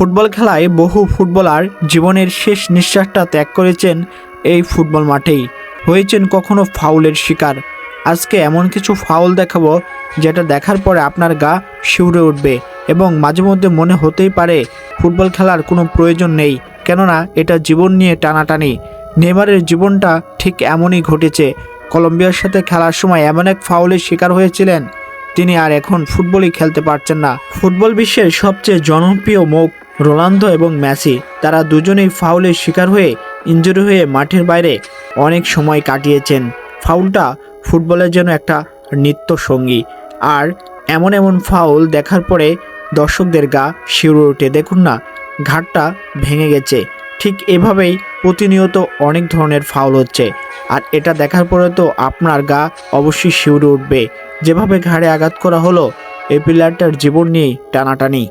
Football খেলায় বহু footballer জীবনের শেষ নিঃশ্বাসটা ত্যাগ করেছেন এই ফুটবল মাঠেই। হয়েছেন কখনো ফাউলের শিকার। আজকে এমন কিছু ফাউল দেখাবো, যেটা দেখার পরে আপনার গা শিউরে উঠবে এবং মাঝে মধ্যে মনে হতেই পারে ফুটবল খেলার কোনো প্রয়োজন নেই, কেননা এটা জীবন নিয়ে টানাটানি। নেমারের জীবনটা ঠিক এমনই ঘটেছে। কলম্বিয়ার সাথে খেলার সময় এমন এক ফাউলের শিকার হয়েছিলেন, তিনি আর এখন ফুটবলই খেলতে পারছেন না। ফুটবল বিশ্বের সবচেয়ে জনপ্রিয় মুখ রোনালদো এবং মেসি, তারা দুজনেই ফাউলের শিকার হয়ে ইঞ্জুরি হয়ে মাঠের বাইরে অনেক সময় কাটিয়েছেন। ফাউলটা ফুটবলের জন্য একটা নিত্য সঙ্গী আর এমন এমন ফাউল দেখার পরে দর্শকদের গা শিউরে ওঠে। দেখুন না, ঘাটটা ভেঙে গেছে। ঠিক এভাবেই প্রতিনিয়ত অনেক ধরনের ফাউল হচ্ছে। আর এটা দেখার পরে তো আপনার গা অবশ্যই শিউরে উঠবে। যেভাবে ঘাড়ে আঘাত করা হলো এই প্লেয়ারটার জীবন নিয়েই টানাটানি।